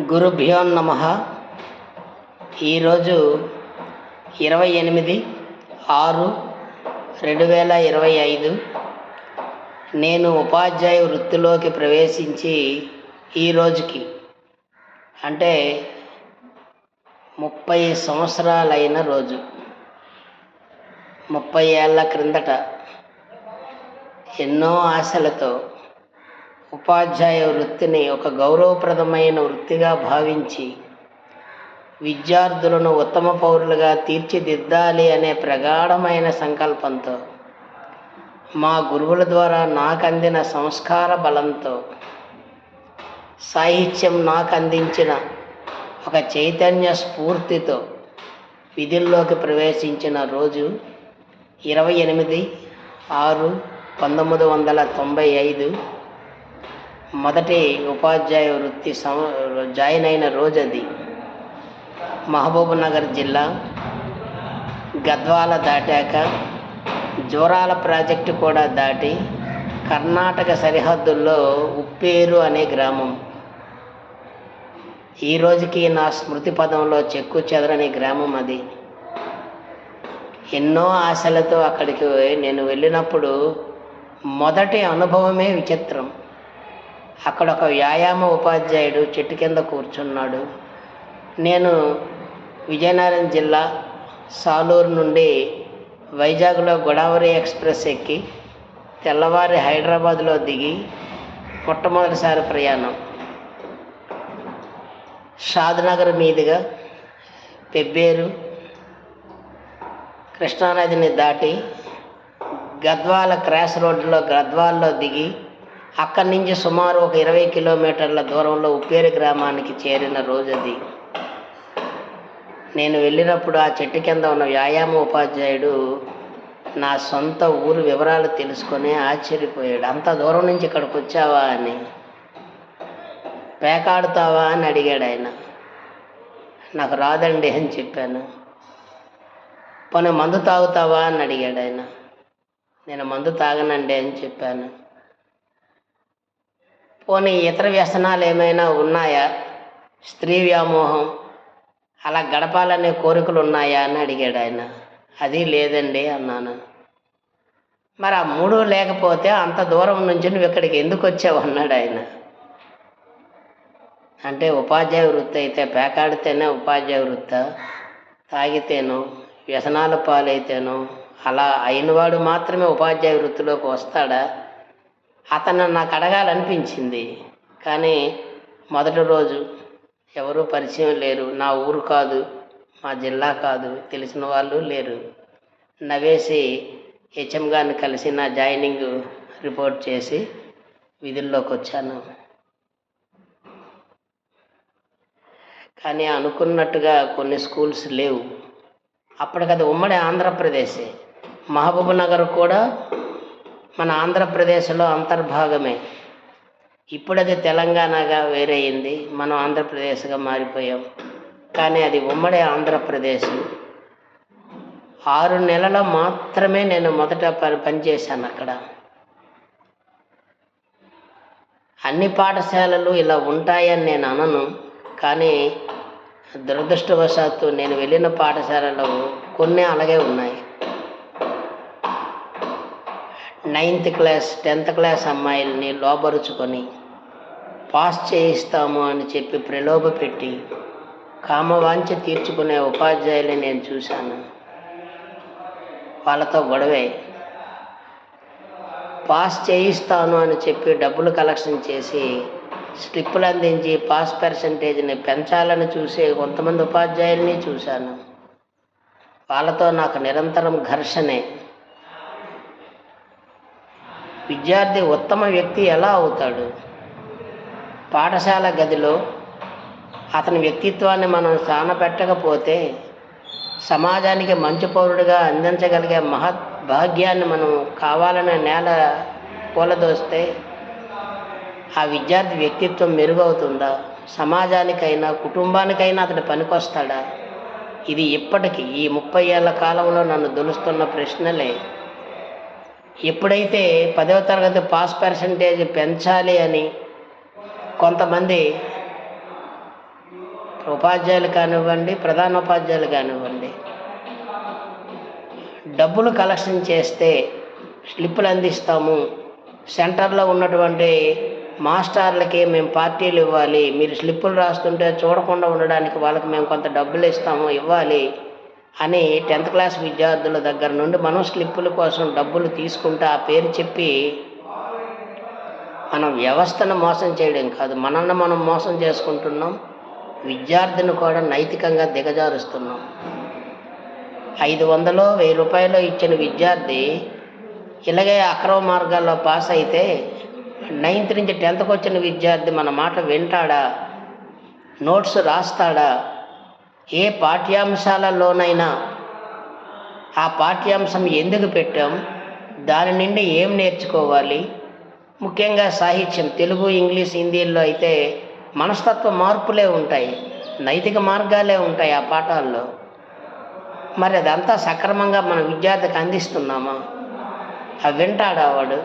గురుభ్యో నమ. ఈరోజు ఇరవై ఎనిమిది ఆరు రెండు వేల ఇరవై ఐదు. నేను ఉపాధ్యాయ వృత్తిలోకి ప్రవేశించి ఈ రోజుకి అంటే ముప్పై సంవత్సరాలైన రోజు. ముప్పై ఏళ్ళ క్రిందట ఎన్నో ఆశలతో ఉపాధ్యాయ వృత్తిని ఒక గౌరవప్రదమైన వృత్తిగా భావించి విద్యార్థులను ఉత్తమ పౌరులుగా తీర్చిదిద్దాలి అనే ప్రగాఢమైన సంకల్పంతో మా గురువుల ద్వారా నాకు అందిన సంస్కార బలంతో సాహిత్యం నాకు అందించిన ఒక చైతన్య స్ఫూర్తితో విధుల్లోకి ప్రవేశించిన రోజు ఇరవై ఎనిమిది ఆరు పంతొమ్మిది వందల తొంభై ఐదు. మొదటి ఉపాధ్యాయ వృత్తి సం జాయిన్ అయిన రోజు అది మహబూబ్నగర్ జిల్లా గద్వాల దాటాక జోరాల ప్రాజెక్టు కూడా దాటి కర్ణాటక సరిహద్దుల్లో ఉప్పేరు అనే గ్రామం. ఈ రోజుకి నా స్మృతి పదంలో చెక్కు చెదరని గ్రామం అది. ఎన్నో ఆశలతో అక్కడికి నేను వెళ్ళినప్పుడు మొదటి అనుభవమే విచిత్రం. అక్కడ ఒక వ్యాయామ ఉపాధ్యాయుడు చెట్టు కింద కూర్చున్నాడు. నేను విజయనగరం జిల్లా సాలూరు నుండి వైజాగ్లో గోదావరి ఎక్స్ప్రెస్ ఎక్కి తెల్లవారి హైదరాబాద్లో దిగి మొట్టమొదటిసారి ప్రయాణం. షాద్నగర్ మీదుగా పెబ్బేరు కృష్ణానదిని దాటి గద్వాల క్రాస్ రోడ్లో గద్వాల్లో దిగి అక్కడి నుంచి సుమారు ఒక ఇరవై కిలోమీటర్ల దూరంలో ఉప్పేరు గ్రామానికి చేరిన రోజది. నేను వెళ్ళినప్పుడు ఆ చెట్టు కింద ఉన్న వ్యాయామ ఉపాధ్యాయుడు నా సొంత ఊరు వివరాలు తెలుసుకొని ఆశ్చర్యపోయాడు. అంత దూరం నుంచి ఇక్కడికి వచ్చావా? అని. పేకాడుతావా? అని అడిగాడు ఆయన. నాకు రాదండి అని చెప్పాను. పోనీ మందు తాగుతావా? అని అడిగాడు ఆయన. నేను మందు తాగనండి అని చెప్పాను. పోనీ ఇతర వ్యసనాలు ఏమైనా ఉన్నాయా? స్త్రీ వ్యామోహం. అలా గడపాలనే కోరికలు ఉన్నాయా? అని అడిగాడు ఆయన. అది లేదండి అన్నాను. మరి ఆ మూడు లేకపోతే అంత దూరం నుంచి నువ్వు ఇక్కడికి ఎందుకు వచ్చావు? అన్నాడు ఆయన. అంటే ఉపాధ్యాయ వృత్తి అయితే పేకాడితేనే ఉపాధ్యాయ వృత్త? తాగితేను? వ్యసనాల పాలైతేను? అలా అయినవాడు మాత్రమే ఉపాధ్యాయ వృత్తిలోకి వస్తాడా? అతను నాకు అడగాలనిపించింది. కానీ మొదటి రోజు ఎవరూ పరిచయం లేరు. నా ఊరు కాదు మా జిల్లా కాదు తెలిసిన వాళ్ళు లేరు. నవ్వేసి హెచ్ఎం గారిని కలిసి నా జాయినింగ్ రిపోర్ట్ చేసి విధుల్లోకి వచ్చాను. కానీ అనుకున్నట్టుగా కొన్ని స్కూల్స్ లేవు. అప్పటికది ఉమ్మడి ఆంధ్రప్రదేశే. మహబూబ్ నగర్ కూడా మన ఆంధ్రప్రదేశ్లో అంతర్భాగమే. ఇప్పుడు అది తెలంగాణగా వేరయింది మనం ఆంధ్రప్రదేశ్గా మారిపోయాం. కానీ అది ఉమ్మడి ఆంధ్రప్రదేశ్. ఆరు నెలలు మాత్రమే నేను మొదట పని పనిచేశాను అక్కడ. అన్ని పాఠశాలలు ఇలా ఉంటాయని నేను అనను. కానీ దురదృష్టవశాత్తు నేను వెళ్ళిన పాఠశాలలో కొన్ని అలాగే ఉన్నాయి. నైన్త్ క్లాస్ టెన్త్ క్లాస్ అమ్మాయిల్ని లోబరుచుకొని పాస్ చేయిస్తాము అని చెప్పి ప్రలోభ పెట్టి కామవాంఛ తీర్చుకునే ఉపాధ్యాయులు నేను చూశాను. వాళ్ళతో గొడవే. పాస్ చేయిస్తాను అని చెప్పి డబ్బులు కలెక్షన్ చేసి స్లిప్పులు అందించి పాస్ పర్సంటేజ్ని పెంచాలని చూసే కొంతమంది ఉపాధ్యాయుల్ని చూశాను. వాళ్ళతో నాకు నిరంతరం ఘర్షణే. విద్యార్థి ఉత్తమ వ్యక్తి ఎలా అవుతాడు? పాఠశాల గదిలో అతని వ్యక్తిత్వాన్ని మనం పెట్టకపోతే సమాజానికి మంచి పౌరుడిగా అందించగలిగే మహత్ భాగ్యాన్ని మనం కావాలనే నేల కూలదోస్తే ఆ విద్యార్థి వ్యక్తిత్వం మెరుగవుతుందా? సమాజానికైనా కుటుంబానికైనా అతడు పనికొస్తాడా? ఇది ఇప్పటికీ ఈ ముప్పై ఏళ్ళ కాలంలో నన్ను దులుస్తున్న ప్రశ్నలే. ఎప్పుడైతే పదవ తరగతి పాస్ పర్సంటేజ్ పెంచాలి అని కొంతమంది ఉపాధ్యాయులు కానివ్వండి ప్రధాన ఉపాధ్యాయులు కానివ్వండి డబ్బులు కలెక్షన్ చేస్తే స్లిప్పులు అందిస్తాము. సెంటర్లో ఉన్నటువంటి మాస్టర్లకి మేము పార్టీలు ఇవ్వాలి. మీరు స్లిప్పులు రాస్తుంటే చూడకుండా ఉండడానికి వాళ్ళకి మేము కొంత డబ్బులు ఇస్తాము ఇవ్వాలి. అని టెన్త్ క్లాస్ విద్యార్థుల దగ్గర నుండి మనం స్లిప్పుల కోసం డబ్బులు తీసుకుంటూ ఆ పేరు చెప్పి మనం వ్యవస్థను మోసం చేయడం కాదు మనల్ని మనం మోసం చేసుకుంటున్నాం విద్యార్థిని కూడా నైతికంగా దిగజారుస్తున్నాం. ఐదు వందలు వెయ్యి రూపాయలు ఇచ్చిన విద్యార్థి ఇలాగే అక్రమ మార్గాల్లో పాస్ అయితే నైన్త్ నుంచి టెన్త్కి వచ్చిన విద్యార్థి మన మాట వింటాడా నోట్స్ రాస్తాడా ఏ పాఠ్యాంశాలలోనైనా ఆ పాఠ్యాంశం ఎందుకు పెట్టాం? దాని నుండి ఏం నేర్చుకోవాలి? ముఖ్యంగా సాహిత్యం తెలుగు ఇంగ్లీష్ హిందీల్లో అయితే మనస్తత్వ మార్పులే ఉంటాయి నైతిక మార్గాలే ఉంటాయి ఆ పాఠాల్లో. మరి అదంతా సక్రమంగా మన విద్యార్థికి అందిస్తున్నామా? అవి వింటాడా వాడు?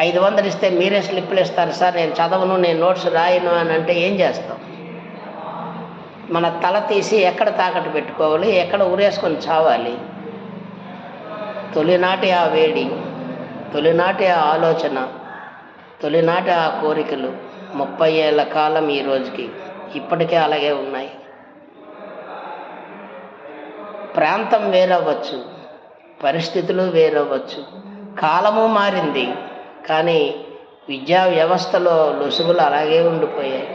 ఐదు వందలు ఇస్తే మీరే స్లిప్పులు ఇస్తారు సార్ నేను చదవను నేను నోట్స్ రాయను అని అంటే ఏం చేస్తాం? మన తల తీసి ఎక్కడ తాకట్టు పెట్టుకోవాలి ఎక్కడ ఉరేసుకొని చావాలి? తొలినాటి ఆ వేడి తొలినాటి ఆ ఆలోచన తొలినాటి ఆ కోరికలు ముప్పై ఏళ్ళ కాలం ఈ రోజుకి ఇప్పటికే అలాగే ఉన్నాయి. ప్రాంతం వేరవ్వచ్చు పరిస్థితులు వేరవ్వచ్చు కాలము మారింది కానీ విద్యా వ్యవస్థలో లొసుగులు అలాగే ఉండిపోయాయి.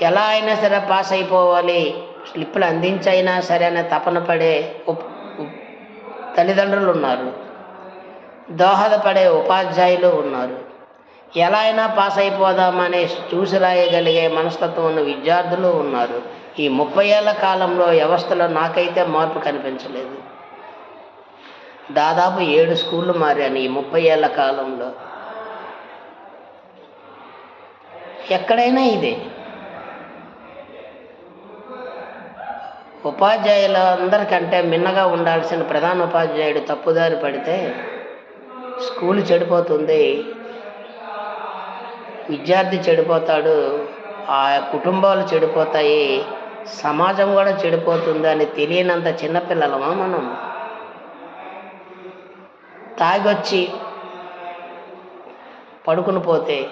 ఎలా అయినా సరే పాస్ అయిపోవాలి. స్లిప్పులు అందించైనా సరే అనే తపన పడే ఉప్- తల్లిదండ్రులు ఉన్నారు. దోహదపడే ఉపాధ్యాయులు ఉన్నారు. ఎలా అయినా పాస్ అయిపోదామనే చూసి రాయగలిగే మనస్తత్వం ఉన్న విద్యార్థులు ఉన్నారు. ఈ ముప్పై ఏళ్ళ కాలంలో వ్యవస్థలో నాకైతే మార్పు కనిపించలేదు. దాదాపు ఏడు స్కూళ్ళు మారాను ఈ ముప్పై ఏళ్ళ కాలంలో. ఎక్కడైనా ఇదే. ఉపాధ్యాయుల అందరికంటే మిన్నగా ఉండాల్సిన ప్రధాన ఉపాధ్యాయుడు తప్పుదారి పడితే స్కూల్ చెడిపోతుంది. విద్యార్థి చెడిపోతాడు. ఆ కుటుంబాలు చెడిపోతాయి. సమాజం కూడా చెడిపోతుంది అని తెలియనంత చిన్నపిల్లలమా మనం? తాగొచ్చి పడుకుని పోతే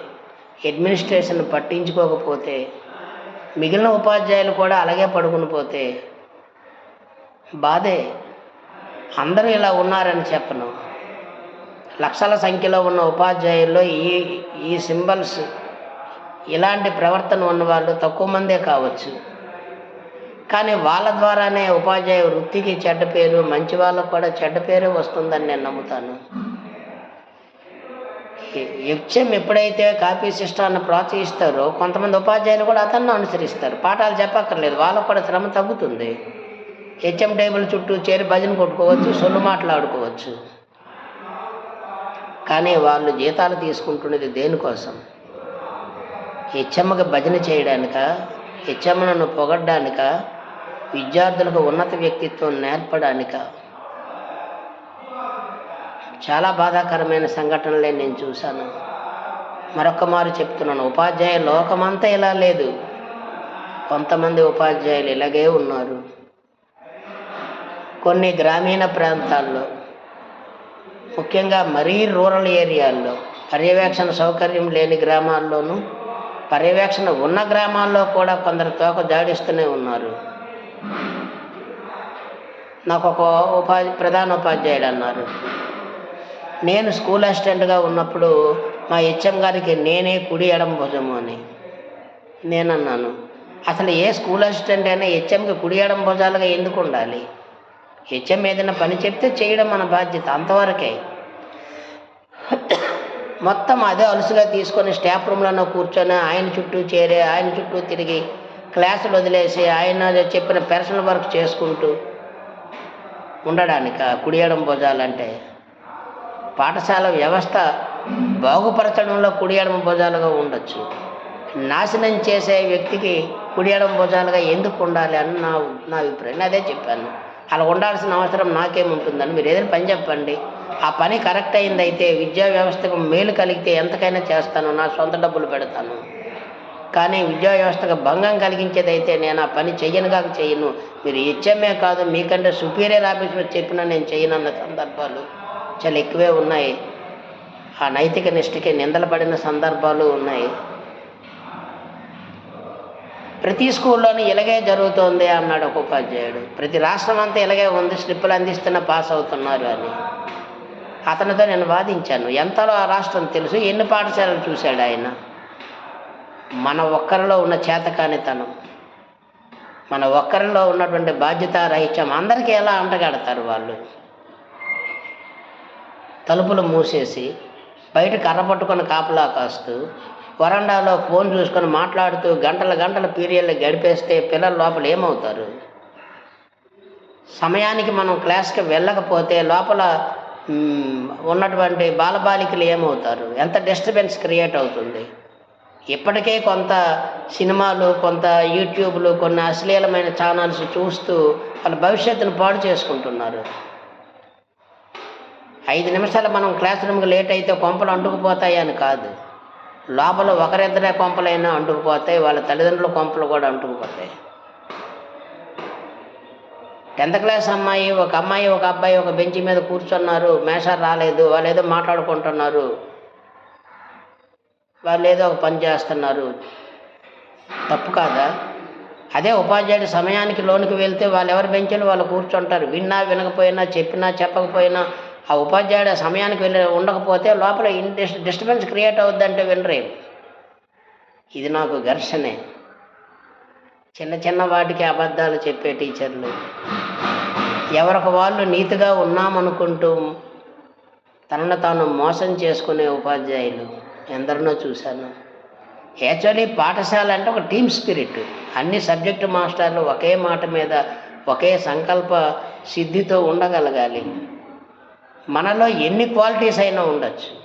అడ్మినిస్ట్రేషన్ పట్టించుకోకపోతే మిగిలిన ఉపాధ్యాయులు కూడా అలాగే పడుకుని పోతే బాధే. అందరూ ఇలా ఉన్నారని చెప్పను. లక్షల సంఖ్యలో ఉన్న ఉపాధ్యాయుల్లో ఈ ఈ సింబల్స్ ఇలాంటి ప్రవర్తన ఉన్నవాళ్ళు తక్కువ మందే కావచ్చు. కానీ వాళ్ళ ద్వారానే ఉపాధ్యాయ వృత్తికి చెడ్డ పేరు మంచి వాళ్ళకు కూడా చెడ్డ పేరు వస్తుందని నేను నమ్ముతాను. హెచ్ఎం ఎప్పుడైతే కాపీ సిస్టాన్ని ప్రోత్సహిస్తారో కొంతమంది ఉపాధ్యాయులు కూడా అతన్ని అనుసరిస్తారు. పాఠాలు చెప్పక్కర్లేదు వాళ్ళకు కూడా శ్రమ తగ్గుతుంది. హెచ్ఎం టేబుల్ చుట్టూ చేరి భజన కొట్టుకోవచ్చు సొల్లు మాట్లాడుకోవచ్చు. కానీ వాళ్ళు జీతాలు తీసుకుంటున్నది దేనికోసం? హెచ్ఎమ్మకి భజన చేయడానిక హెచ్ఎమ్మను పొగడ్డానిక విద్యార్థులకు ఉన్నత వ్యక్తిత్వం నేర్పడానిక. చాలా బాధాకరమైన సంఘటనలే నేను చూశాను. మరొక మారు చెప్తున్నాను. ఉపాధ్యాయ లోకమంతా ఇలా లేదు. కొంతమంది ఉపాధ్యాయులు ఇలాగే ఉన్నారు. కొన్ని గ్రామీణ ప్రాంతాల్లో ముఖ్యంగా మరీ రూరల్ ఏరియాల్లో పర్యవేక్షణ సౌకర్యం లేని గ్రామాల్లోనూ పర్యవేక్షణ ఉన్న గ్రామాల్లో కూడా కొందరు తోక జాడిస్తూనే ఉన్నారు. నాకు ఒక ఉపాధి ప్రధాన ఉపాధ్యాయుడు అన్నారు. నేను స్కూల్ అసిస్టెంట్గా ఉన్నప్పుడు మా హెచ్ఎం గారికి నేనే కుడి ఎడం భుజము అని నేనన్నాను. అసలు ఏ స్కూల్ అసిస్టెంట్ అయినా హెచ్ఎంకి కుడి ఎడం భుజాలుగా ఎందుకు ఉండాలి? హెచ్ఎం ఏదైనా పని చెప్తే చేయడం మన బాధ్యత అంతవరకే. మొత్తం అదే అలుసుగా తీసుకొని స్టాఫ్ రూమ్లోనో కూర్చొని ఆయన చుట్టూ చేరి ఆయన చుట్టూ తిరిగి క్లాసులు వదిలేసి ఆయన చెప్పిన పెర్సనల్ వర్క్ చేసుకుంటూ ఉండడానికి? కుడియడం భుజాలంటే. పాఠశాల వ్యవస్థ బాగుపరచడంలో కుడియడం భుజాలుగా ఉండొచ్చు. నాశనం చేసే వ్యక్తికి కుడియడం భుజాలుగా ఎందుకు ఉండాలి అని నా నా అభిప్రాయం అదే చెప్పాను. అలా ఉండాల్సిన అవసరం నాకేముంటుందని మీరు ఏదైనా పని చెప్పండి. ఆ పని కరెక్ట్ అయిందైతే విద్యా వ్యవస్థకు మేలు కలిగితే ఎంతకైనా చేస్తాను నా సొంత డబ్బులు పెడతాను. కానీ విద్యా వ్యవస్థకు భంగం కలిగించేదైతే నేను ఆ పని చెయ్యను కాక చెయ్యను. మీరు హెచ్ఎంఏ కాదు మీకంటే సుపీరియర్ ఆఫీసులో చెప్పినా నేను చెయ్యను అన్న సందర్భాలు చాలా ఎక్కువే ఉన్నాయి. ఆ నైతిక నిష్ఠకి నిందలు పడిన సందర్భాలు ఉన్నాయి. ప్రతి స్కూల్లోనూ ఇలాగే జరుగుతోంది అన్నాడు ఒక ఉపాధ్యాయుడు. ప్రతి రాష్ట్రం అంతా ఇలాగే ఉంది స్లిప్పులు అందిస్తున్న పాస్ అవుతున్నారు అని. అతనితో నేను వాదించాను. ఎంతలో ఆ రాష్ట్రం తెలుసు? ఎన్ని పాఠశాలలు చూశాడు ఆయన? మన ఒక్కరిలో ఉన్న చేతకానితనం మన ఒక్కరిలో ఉన్నటువంటి బాధ్యత రహిత్యం అందరికీ ఎలా అంటగడతారు వాళ్ళు? తలుపులు మూసేసి బయట కర్ర పట్టుకొని కాపలా కాస్తూ వరండాలో ఫోన్ చూసుకొని మాట్లాడుతూ గంటల గంటల పీరియడ్లు గడిపేస్తే పిల్లల లోపల ఏమవుతారు? సమయానికి మనం క్లాస్కి వెళ్ళకపోతే లోపల ఉన్నటువంటి బాలబాలికలు ఏమవుతారు? ఎంత డిస్టర్బెన్స్ క్రియేట్ అవుతుంది? ఇప్పటికే కొంత సినిమాలు కొంత యూట్యూబ్లు కొన్ని అశ్లీలమైన ఛానల్స్ చూస్తూ వాళ్ళ భవిష్యత్తును పాడు చేసుకుంటున్నారు. ఐదు నిమిషాలు మనం క్లాస్ రూమ్కి లేట్ అయితే కొంపలు అంటుకుపోతాయి అని కాదు. లోపల ఒకరిద్దరే కొంపలైనా అంటుకుపోతాయి వాళ్ళ తల్లిదండ్రుల కొంపలు కూడా అంటుకుపోతాయి. టెన్త్ క్లాస్ అమ్మాయి ఒక అమ్మాయి ఒక అబ్బాయి ఒక బెంచ్ మీద కూర్చున్నారు మేషర్ రాలేదు వాళ్ళు ఏదో మాట్లాడుకుంటున్నారు వాళ్ళు ఏదో ఒక పని చేస్తున్నారు. తప్పు కాదా? అదే ఉపాధ్యాయుడు సమయానికి లోనికి వెళ్తే వాళ్ళు ఎవరి బెంచ్లు వాళ్ళు కూర్చుంటారు? విన్నా వినకపోయినా చెప్పినా చెప్పకపోయినా ఆ ఉపాధ్యాయుడు సమయానికి వెళ్ళి ఉండకపోతే లోపల డిస్ డిస్టర్బెన్స్ క్రియేట్ అవుద్దంటే వినరే. ఇది నాకు ఘర్షణే. చిన్న చిన్న వాటికి అబద్ధాలు చెప్పే టీచర్లు. ఎవరికి వాళ్ళు నీతిగా ఉన్నామనుకుంటూ తనను తాను మోసం చేసుకునే ఉపాధ్యాయులు ఎందరినో చూశాను. యాక్చువల్లీ పాఠశాల అంటే ఒక టీమ్ స్పిరిట్. అన్ని సబ్జెక్టు మాస్టర్లు ఒకే మాట మీద ఒకే సంకల్ప సిద్ధితో ఉండగలగాలి. మనలో ఎన్ని క్వాలిటీస్ అయినా ఉండొచ్చు.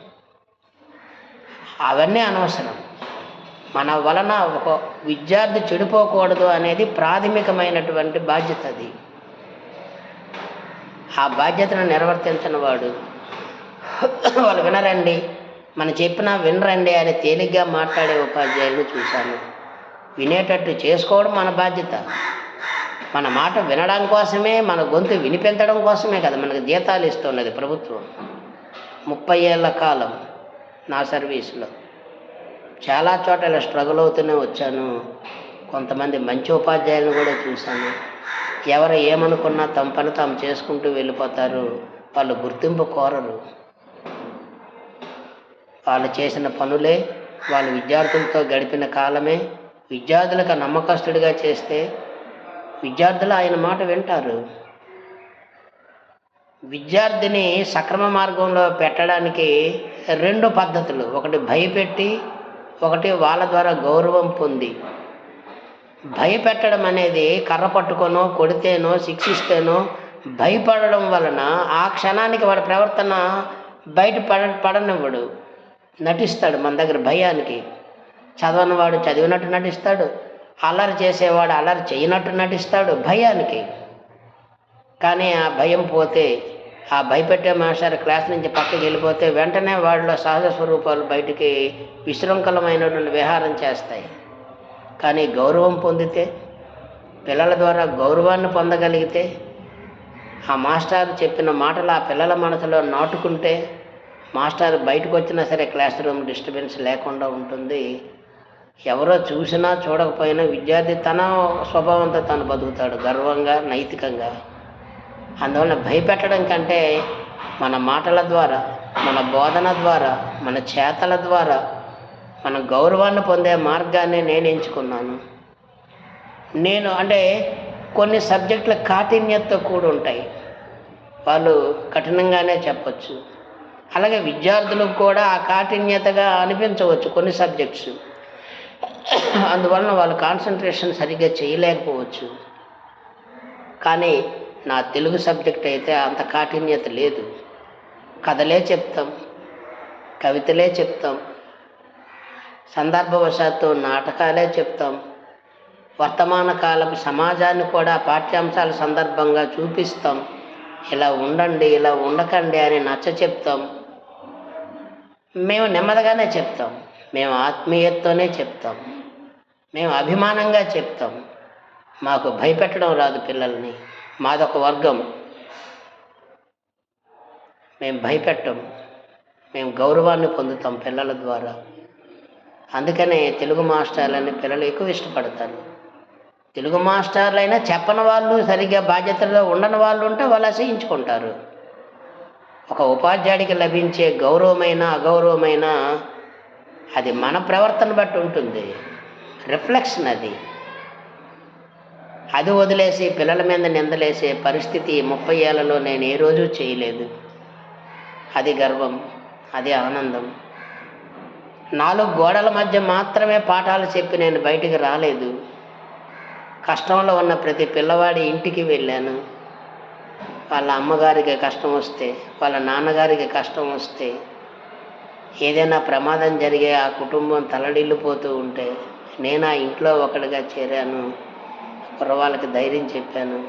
అవన్నీ అనవసరం. మన వలన ఒక విద్యార్థి చెడిపోకూడదు అనేది ప్రాథమికమైనటువంటి బాధ్యత అది. ఆ బాధ్యతను నిర్వర్తించిన వాడు. వాళ్ళు వినరండి. మనం చెప్పినా వినరండి అని తేలిగ్గా మాట్లాడే ఉపాధ్యాయులు చూశాను. వినేటట్టు చేసుకోవడం మన బాధ్యత. మన మాట వినడం కోసమే మన గొంతు వినిపించడం కోసమే కదా మనకు జీతాలు ఇస్తున్నది ప్రభుత్వం. ముప్పై ఏళ్ళ కాలం నా సర్వీస్లో. చాలా చోట్ల స్ట్రగుల్ అవుతూనే వచ్చాను. కొంతమంది మంచి ఉపాధ్యాయులను కూడా చూశాను. ఎవరు ఏమనుకున్నా తమ పని తాము చేసుకుంటూ వెళ్ళిపోతారు. వాళ్ళు గుర్తింపు కోరరు. వాళ్ళు చేసిన పనులే వాళ్ళు విద్యార్థులతో గడిపిన కాలమే. విద్యార్థులకు నమ్మకస్తుడిగా చేస్తే విద్యార్థులు ఆయన మాట వింటారు. విద్యార్థిని సక్రమ మార్గంలో పెట్టడానికి రెండు పద్ధతులు. ఒకటి భయపెట్టి ఒకటి వాళ్ళ ద్వారా గౌరవం పొంది. భయపెట్టడం అనేది కర్ర పట్టుకొనో కొడితేనో శిక్షిస్తేనో భయపడడం వలన ఆ క్షణానికి వాడి ప్రవర్తన బయట పడ పడనివ్వడు. నటిస్తాడు మన దగ్గర భయానికి. చదవని వాడు చదివినట్టు నటిస్తాడు. అల్లరి చేసేవాడు అల్లరి చేయనట్టు నటిస్తాడు భయానికి. కానీ ఆ భయం పోతే ఆ భయపెట్టే మాస్టర్ క్లాస్ నుంచి పక్కకి వెళ్ళిపోతే వెంటనే వాడిలో సహజ స్వరూపాలు బయటికి విశృంఖలమైనటువంటి విహారం చేస్తాయి. కానీ గౌరవం పొందితే పిల్లల ద్వారా గౌరవాన్ని పొందగలిగితే ఆ మాస్టర్ చెప్పిన మాటలు ఆ పిల్లల మనసులో నాటుకుంటే మాస్టర్ బయటకు వచ్చినా సరే క్లాస్ రూమ్ డిస్టర్బెన్స్ లేకుండా ఉంటుంది. ఎవరో చూసినా చూడకపోయినా విద్యార్థి తన స్వభావంతో తను బతుకుతాడు గర్వంగా నైతికంగా. అందువల్ల భయపెట్టడం కంటే మన మాటల ద్వారా మన బోధన ద్వారా మన చేతల ద్వారా మన గౌరవాన్ని పొందే మార్గాన్ని నేను ఎంచుకున్నాను. నేను అంటే కొన్ని సబ్జెక్టుల కాఠిన్యతతో కూడి ఉంటాయి. వాళ్ళు కఠినంగానే చెప్పచ్చు. అలాగే విద్యార్థులకు కూడా ఆ కాఠిన్యతగా అనిపించవచ్చు కొన్ని సబ్జెక్ట్స్. అందువలన వాళ్ళు కాన్సన్ట్రేషన్ సరిగ్గా చేయలేకపోవచ్చు. కానీ నా తెలుగు సబ్జెక్ట్ అయితే అంత కాఠిన్యత లేదు. కథలే చెప్తాం కవితలే చెప్తాం సందర్భవశాత్తు నాటకాలే చెప్తాం. వర్తమాన కాలపు సమాజాన్ని కూడా పాఠ్యాంశాల సందర్భంగా చూపిస్తాం. ఇలా ఉండండి ఇలా ఉండకండి అని నచ్చ చెప్తాం. మేము నెమ్మదిగానే చెప్తాం. మేము ఆత్మీయతతోనే చెప్తాం. మేము అభిమానంగా చెప్తాం. మాకు భయపెట్టడం రాదు పిల్లల్ని. మాదొక వర్గం. మేము భయపెట్టం. మేము గౌరవాన్ని పొందుతాం పిల్లల ద్వారా. అందుకనే తెలుగు మాస్టర్లని పిల్లలు ఎక్కువ ఇష్టపడతారు. తెలుగు మాస్టర్లైనా చెప్పని వాళ్ళు సరిగ్గా బాధ్యతలో ఉండని వాళ్ళు ఉంటే వాళ్ళు అసహించుకుంటారు. ఒక ఉపాధ్యాయుడికి లభించే గౌరవమైన అగౌరవమైన అది మన ప్రవర్తన బట్టి ఉంటుంది. రిఫ్లెక్షన్ అది. అది వదిలేసి పిల్లల మీద నిందలేసే పరిస్థితి ముప్పై ఏళ్ళలో నేను ఏ రోజు చేయలేదు. అది గర్వం అది ఆనందం. నాలుగు గోడల మధ్య మాత్రమే పాఠాలు చెప్పి నేను బయటికి రాలేదు. కష్టంలో ఉన్న ప్రతి పిల్లవాడి ఇంటికి వెళ్ళాను. వాళ్ళ అమ్మగారికి కష్టం వస్తే వాళ్ళ నాన్నగారికి కష్టం వస్తే ఏదైనా ప్రమాదం జరిగే ఆ కుటుంబం తలడిల్లిపోతూ ఉంటే నేను ఆ ఇంట్లో ఒకటిగా చేరాను. కుర్రవాళ్ళకి ధైర్యం చెప్పాను.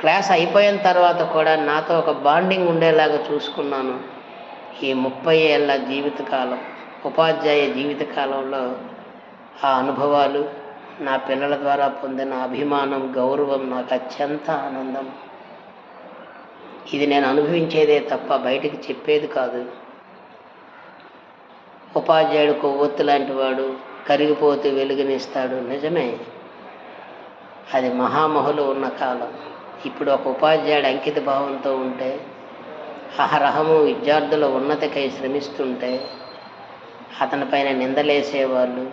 క్లాస్ అయిపోయిన తర్వాత కూడా నాతో ఒక బాండింగ్ ఉండేలాగా చూసుకున్నాను. ఈ ముప్పై ఏళ్ళ జీవితకాలం ఉపాధ్యాయ జీవితకాలంలో ఆ అనుభవాలు నా పిల్లల ద్వారా పొందిన అభిమానం గౌరవం నాకు అత్యంత ఆనందం. ఇది నేను అనుభవించేదే తప్ప బయటికి చెప్పేది కాదు. ఉపాధ్యాయుడు కొవ్వొత్తు లాంటి వాడు కరిగిపోతూ వెలుగునిస్తాడు. నిజమే. అది మహామహులు ఉన్న కాలం. ఇప్పుడు ఒక ఉపాధ్యాయుడు అంకిత భావంతో ఉంటే అహరహము విద్యార్థుల ఉన్నతికై శ్రమిస్తుంటే అతనిపైన నిందలేసేవాళ్ళు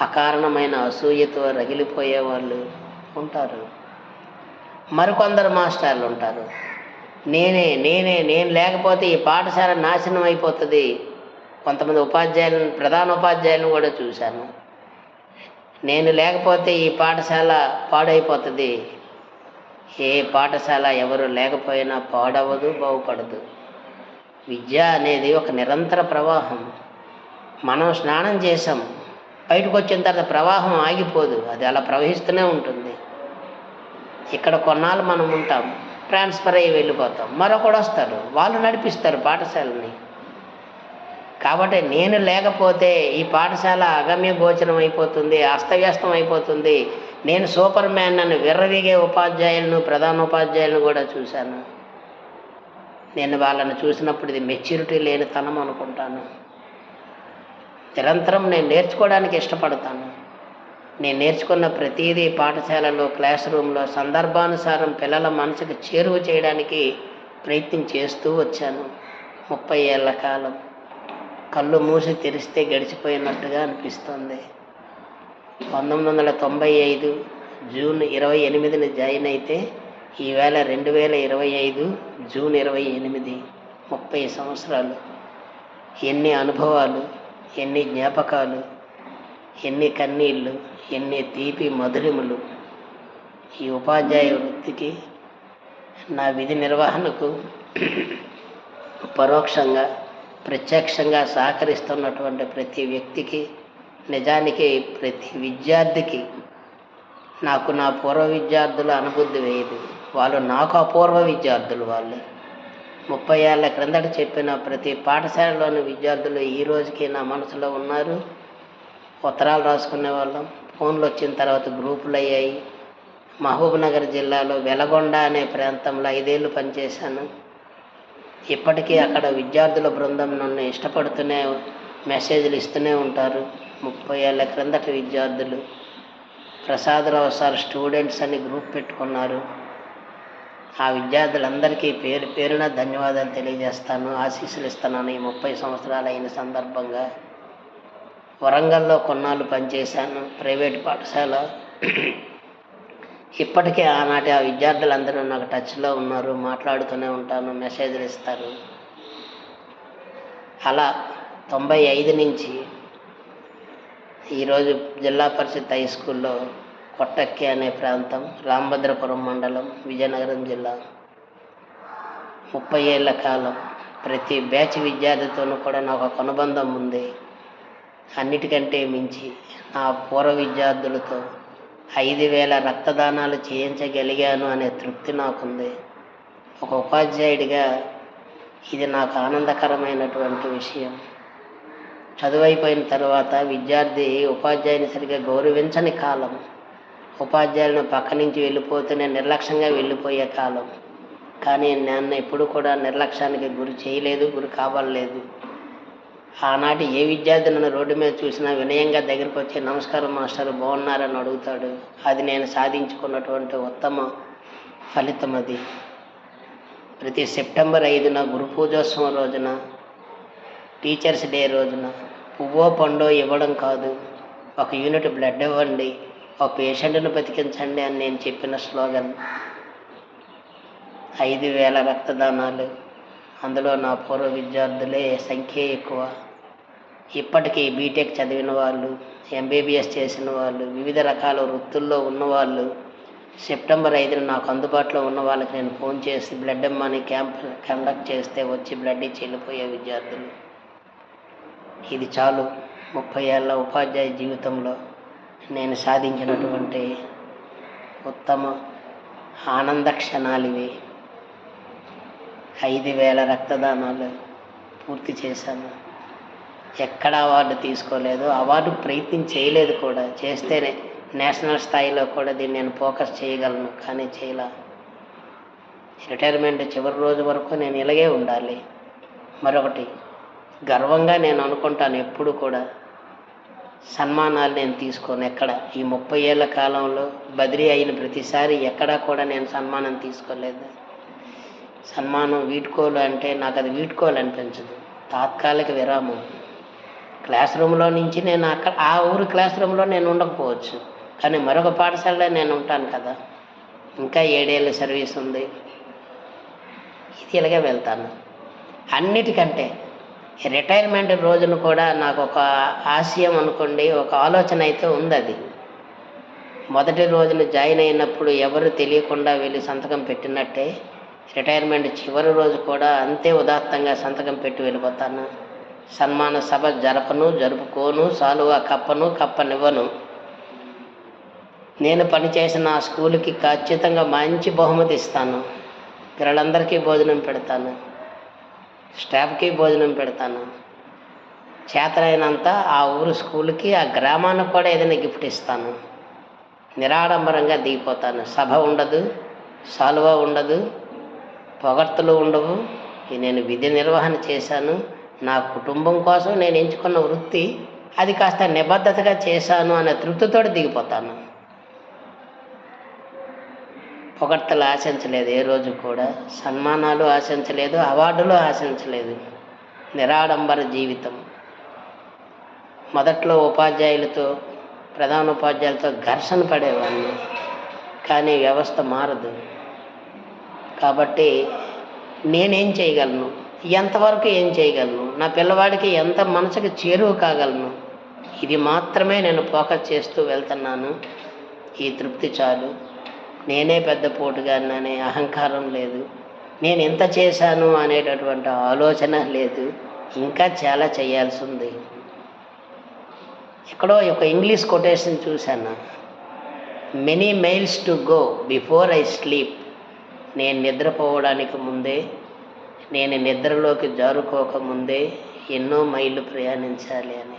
అకారణమైన అసూయతో రగిలిపోయేవాళ్ళు ఉంటారు. మరికొందరు మాస్టర్లు ఉంటారు నేనే నేనే నేను లేకపోతే ఈ పాఠశాల నాశనం అయిపోతుంది కొంతమంది ఉపాధ్యాయులను ప్రధాన ఉపాధ్యాయులను కూడా చూశాను. నేను లేకపోతే ఈ పాఠశాల పాడైపోతుంది. ఏ పాఠశాల ఎవరు లేకపోయినా పాడవదు బాగుపడదు. విద్య అనేది ఒక నిరంతర ప్రవాహం. మనం స్నానం చేసాం బయటకు వచ్చిన తర్వాత ప్రవాహం ఆగిపోదు. అది అలా ప్రవహిస్తూనే ఉంటుంది. ఇక్కడ కొన్నాళ్ళు మనం ఉంటాం. ట్రాన్స్ఫర్ అయ్యి వెళ్ళిపోతాం. మరొకడు వస్తారు వాళ్ళు నడిపిస్తారు పాఠశాలని. కాబట్టి నేను లేకపోతే ఈ పాఠశాల అగమ్య గోచరం అయిపోతుంది అస్తవ్యస్తం అయిపోతుంది. నేను సూపర్ మ్యాన్ అని విర్రవీగే ఉపాధ్యాయులను ప్రధాన ఉపాధ్యాయులను కూడా చూశాను. నేను వాళ్ళని చూసినప్పుడు ఇది మెచ్యూరిటీ లేని తనం అనుకుంటాను. నిరంతరం నేను నేర్చుకోవడానికి ఇష్టపడతాను. నేను నేర్చుకున్న ప్రతిదీ పాఠశాలలో క్లాస్ రూమ్లో సందర్భానుసారం పిల్లల మనసుకు చేరువ చేయడానికి ప్రయత్నం చేస్తూ వచ్చాను. ముప్పై ఏళ్ళ కాలం. కళ్ళు మూసి తెరిస్తే గడిచిపోయినట్టుగా అనిపిస్తుంది. పంతొమ్మిది వందల తొంభై ఐదు జూన్ ఇరవై ఎనిమిదిన జాయిన్ అయితే ఈవేళ రెండు వేల ఇరవై ఐదు జూన్ ఇరవై ఎనిమిది. ముప్పై సంవత్సరాలు. ఎన్ని అనుభవాలు ఎన్ని జ్ఞాపకాలు ఎన్ని కన్నీళ్ళు ఎన్ని తీపి మధురిములు. ఈ ఉపాధ్యాయ వృత్తికి నా విధి నిర్వహణకు పరోక్షంగా ప్రత్యక్షంగా సహకరిస్తున్నటువంటి ప్రతి వ్యక్తికి నిజానికి ప్రతి విద్యార్థికి నాకు నా పూర్వ విద్యార్థుల అనుబుద్ధి వేయదు. వాళ్ళు నాకు అపూర్వ విద్యార్థులు వాళ్ళు. ముప్పై ఏళ్ళ క్రిందట చెప్పిన ప్రతి పాఠశాలలోని విద్యార్థులు ఈ రోజుకి నా మనసులో ఉన్నారు. ఉత్తరాలు రాసుకునే వాళ్ళం. ఫోన్లు వచ్చిన తర్వాత గ్రూపులు అయ్యాయి. మహబూబ్నగర్ జిల్లాలో వెలగొండ అనే ప్రాంతంలో ఐదేళ్ళు పనిచేశాను. ఇప్పటికీ అక్కడ విద్యార్థుల బృందం నన్ను ఇష్టపడుతూనే మెసేజ్లు ఇస్తూనే ఉంటారు. ముప్పై ఏళ్ళ క్రిందటి విద్యార్థులు ప్రసాదరావు సార్ స్టూడెంట్స్ అని గ్రూప్ పెట్టుకున్నారు. ఆ విద్యార్థులందరికీ పేరు పేరున ధన్యవాదాలు తెలియజేస్తాను ఆశీస్సులు ఇస్తున్నాను ఈ ముప్పై సంవత్సరాలు అయిన సందర్భంగా. వరంగల్లో కొన్నాళ్ళు పనిచేశాను ప్రైవేట్ పాఠశాల ఇప్పటికే ఆనాటి ఆ విద్యార్థులందరూ నాకు టచ్లో ఉన్నారు మాట్లాడుతూనే ఉంటాను మెసేజ్లు ఇస్తారు. అలా తొంభై ఐదు నుంచి ఈరోజు జిల్లా పరిషత్ హై స్కూల్లో కొట్టక్కి అనే ప్రాంతం రామభద్రపురం మండలం విజయనగరం జిల్లా. ముప్పై ఏళ్ళ కాలం ప్రతి బ్యాచ్ విద్యార్థితోనూ కూడా నాకు ఒక అనుబంధం ఉంది. అన్నిటికంటే మించి నా పూర్వ విద్యార్థులతో ఐదు వేల రక్తదానాలు చేయించగలిగాను అనే తృప్తి నాకుంది. ఒక ఉపాధ్యాయుడిగా ఇది నాకు ఆనందకరమైనటువంటి విషయం. చదువైపోయిన తర్వాత విద్యార్థి ఉపాధ్యాయుని సరిగ్గా గౌరవించని కాలం ఉపాధ్యాయులను పక్క నుంచి వెళ్ళిపోతూనే నిర్లక్ష్యంగా వెళ్ళిపోయే కాలం. కానీ నన్ను ఎప్పుడు కూడా నిర్లక్ష్యానికి గురి చేయలేదు గురి కావాలేదు ఆనాటి ఏ విద్యార్థి నన్ను రోడ్డు మీద చూసినా వినయంగా దగ్గరికి వచ్చి నమస్కారం మాస్టర్ బాగున్నారని అడుగుతాడు. అది నేను సాధించుకున్నటువంటి ఉత్తమ ఫలితం అది. ప్రతి సెప్టెంబర్ ఐదున గురు పూజోత్సవం రోజున టీచర్స్ డే రోజున పువ్వో పండో ఇవ్వడం కాదు. ఒక యూనిట్ బ్లడ్ ఇవ్వండి. ఒక పేషెంట్ను బతికించండి అని నేను చెప్పిన స్లోగన్. ఐదు వేల రక్తదానాలు. అందులో నా పూర్వ విద్యార్థులే సంఖ్య ఎక్కువ. ఇప్పటికీ బీటెక్ చదివిన వాళ్ళు ఎంబీబీఎస్ చేసిన వాళ్ళు వివిధ రకాల వృత్తుల్లో ఉన్నవాళ్ళు సెప్టెంబర్ ఐదున నాకు అందుబాటులో ఉన్న వాళ్ళకి నేను ఫోన్ చేసి బ్లడ్ ఇమ్మని క్యాంప్ కండక్ట్ చేస్తే వచ్చి బ్లడ్ ఇచ్చి వెళ్ళిపోయే విద్యార్థులు. ఇది చాలు. ముప్పై ఏళ్ళ ఉపాధ్యాయ జీవితంలో నేను సాధించినటువంటి ఉత్తమ ఆనంద క్షణాలు ఇవి ఐదు వేల రక్తదానాలు పూర్తి చేశాను. ఎక్కడ అవార్డు తీసుకోలేదు అవార్డు ప్రయత్నం చేయలేదు కూడా. చేస్తేనే నేషనల్ స్థాయిలో కూడా దీన్ని నేను ఫోకస్ చేయగలను కానీ చేయలే. రిటైర్మెంట్ చివరి రోజు వరకు నేను ఇలాగే ఉండాలి. మరొకటి గర్వంగా నేను అనుకుంటాను ఎప్పుడు కూడా సన్మానాలు నేను తీసుకోను ఎక్కడ. ఈ ముప్పై ఏళ్ళ కాలంలో బదిలీ అయిన ప్రతిసారి ఎక్కడా కూడా నేను సన్మానం తీసుకోలేదు. సన్మానం వీడ్కోలు అంటే నాకు అది వీడ్కోలు అనిపించదు. తాత్కాలిక విరామం. క్లాస్ రూమ్లో నుంచి నేను అక్కడ ఆ ఊరు క్లాస్ రూమ్లో నేను ఉండకపోవచ్చు. కానీ మరొక పాఠశాలలో నేను ఉంటాను కదా. ఇంకా ఏడేళ్ళ సర్వీస్ ఉంది. ఇది ఇలాగే వెళ్తాను. అన్నిటికంటే రిటైర్మెంట్ రోజున కూడా నాకు ఒక ఆశయం అనుకోండి ఒక ఆలోచన అయితే ఉంది అది. మొదటి రోజున జాయిన్ అయినప్పుడు ఎవరు తెలియకుండా వెళ్ళి సంతకం పెట్టినట్టే రిటైర్మెంట్ చివరి రోజు కూడా అంతే ఉదాత్తంగా సంతకం పెట్టి వెళ్ళిపోతాను. సన్మాన సభ జరపను జరుపుకోను సాలువా కప్పను కప్పనివ్వను. నేను పనిచేసిన ఆ స్కూల్కి ఖచ్చితంగా మంచి బహుమతి ఇస్తాను. పిల్లలందరికీ భోజనం పెడతాను. స్టాఫ్కి భోజనం పెడతాను. చేతనైనంత ఆ ఊరు స్కూల్కి ఆ గ్రామానికి కూడా ఏదైనా గిఫ్ట్ ఇస్తాను. నిరాడంబరంగా దిగిపోతాను. సభ ఉండదు సాలువ ఉండదు పొగడ్తలు ఉండవు. నేను విధి నిర్వహణ చేశాను. నా కుటుంబం కోసం నేను ఎంచుకున్న వృత్తి అది కాస్త నిబద్ధతగా చేశాను అనే తృప్తితో దిగిపోతాను. పొగడ్తలు ఆశించలేదు ఏ రోజు కూడా. సన్మానాలు ఆశించలేదు అవార్డులు ఆశించలేదు. నిరాడంబర జీవితం. మొదట్లో ఉపాధ్యాయులతో ప్రధాన ఉపాధ్యాయులతో ఘర్షణ పడేవాడిని. కానీ వ్యవస్థ మారదు. కాబట్టి నేనేం చేయగలను? ఎంతవరకు ఏం చేయగలను? నా పిల్లవాడికి ఎంత మనసుకు చేరువ కాగలను? ఇది మాత్రమే నేను ఫోకస్ చేస్తూ వెళ్తున్నాను. ఈ తృప్తి చాలు. నేనే పెద్ద పోటుగాన్ని అహంకారం లేదు. నేను ఎంత చేశాను అనేటటువంటి ఆలోచన లేదు. ఇంకా చాలా చేయాల్సి ఉంది ఎక్కడో ఒక ఇంగ్లీష్ కొటేషన్ చూశాను. Many miles to go before I sleep నేను నిద్రపోవడానికి ముందే నేను నిద్రలోకి జారుకోకముందే ఎన్నో మైళ్ళు ప్రయాణించాలి అని.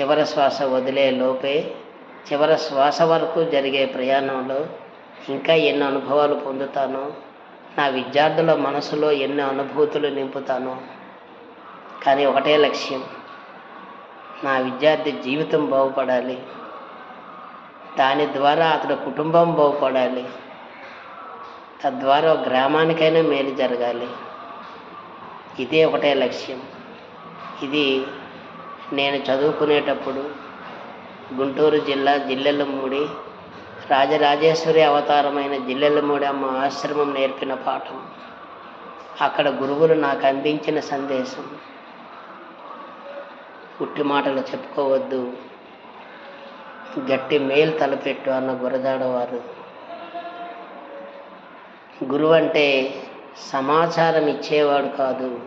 చివరి శ్వాస వదిలే లోపే చివరి శ్వాస వరకు జరిగే ప్రయాణంలో ఇంకా ఎన్ని అనుభవాలు పొందుతానో నా విద్యార్థుల మనసులో ఎన్ని అనుభూతులు నింపుతానో. కానీ ఒకటే లక్ష్యం నా విద్యార్థి జీవితం బాగుపడాలి. దాని ద్వారా అతడి కుటుంబం బాగుపడాలి. తద్వారా గ్రామానికైనా మేలు జరగాలి. ఇదే ఒకటే లక్ష్యం. ఇది నేను చదువుకునేటప్పుడు గుంటూరు జిల్లా జిల్లెలమ్మూడి రాజరాజేశ్వరి అవతారమైన జిల్లెలమ్మూడి అమ్మ ఆశ్రమం నేర్పిన పాఠం. అక్కడ గురువులు నాకు అందించిన సందేశం. పుట్టి మాటలు చెప్పుకోవద్దు. గట్టి మేలు తలపెట్టు అన్న గురజాడవారు. గురువు అంటే సమాచారం ఇచ్చేవాడు కాదు.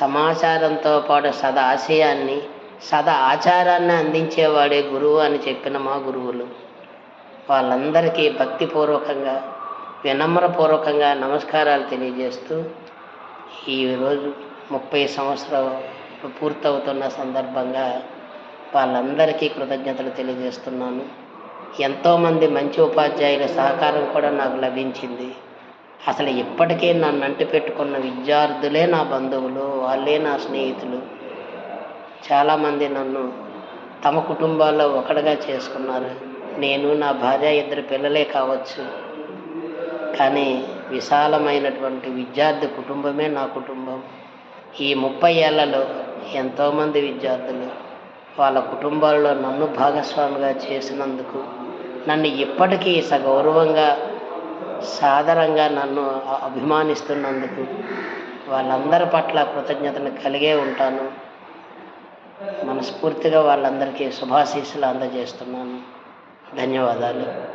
సమాచారంతో పాటు సదాశయాన్ని ఆశయాన్ని సద ఆచారాన్ని అందించేవాడే గురువు అని చెప్పిన మా గురువులు. వాళ్ళందరికీ భక్తిపూర్వకంగా వినమ్రపూర్వకంగా నమస్కారాలు తెలియజేస్తూ ఈరోజు ముప్పై సంవత్సరం పూర్తవుతున్న సందర్భంగా వాళ్ళందరికీ కృతజ్ఞతలు తెలియజేస్తున్నాను. ఎంతోమంది మంచి ఉపాధ్యాయుల సహకారం కూడా నాకు లభించింది. అసలు ఇప్పటికే నన్ను అంటి పెట్టుకున్న విద్యార్థులే నా బంధువులు వాళ్ళే నా స్నేహితులు. చాలామంది నన్ను తమ కుటుంబాల్లో ఒకటిగా చేసుకున్నారు. నేను నా భార్య ఇద్దరు పిల్లలే కావచ్చు. కానీ విశాలమైనటువంటి విద్యార్థి కుటుంబమే నా కుటుంబం. ఈ ముప్పై ఏళ్ళలో ఎంతోమంది విద్యార్థులు వాళ్ళ కుటుంబాల్లో నన్ను భాగస్వామిగా చేసినందుకు నన్ను ఇప్పటికీ సగౌరవంగా సాదరంగా నన్ను అభిమానిస్తున్నందుకు వాళ్ళందరి పట్ల కృతజ్ఞతలు కలిగే ఉంటాను. మనస్ఫూర్తిగా వాళ్ళందరికీ శుభాశీస్సులు అందజేస్తున్నాను. ధన్యవాదాలు.